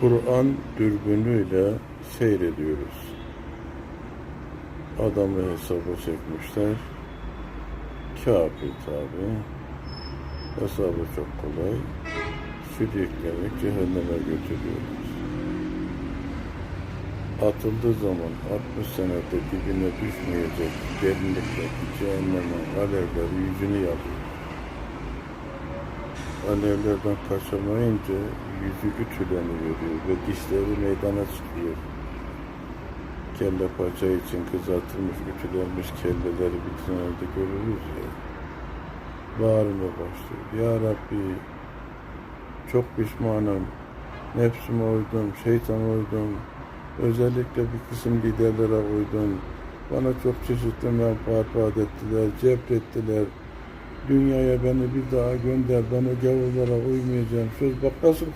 Kur'an dürbünüyle seyrediyoruz. Adamı hesaba çekmişler. Kafir tabi. Hesabı çok kolay. Sürüklenerek cehenneme götürüyoruz. Atıldığı zaman 60 senede dibine düşmeyecek derinlikteki cehennemin alevleri yüzünü yakıyor. Alevlerden kaçamayınca yüzü ütüleniyor ve dişleri meydana çıkıyor. Kelle paça için kızartılmış, ütülenmiş kelleleri vitrinlerde görürüz ya. Bağırmaya başlıyor. Ya Rabbi çok pişmanım. Nefsime uydum, şeytana uydum. Özellikle bir kısım liderlere uydum. Bana çok çeşitli menfaat vaat ettiler, cebrettiler. Dünyaya beni bir daha gönder, ben o gavurlara uymayacağım. Söz bak nasıl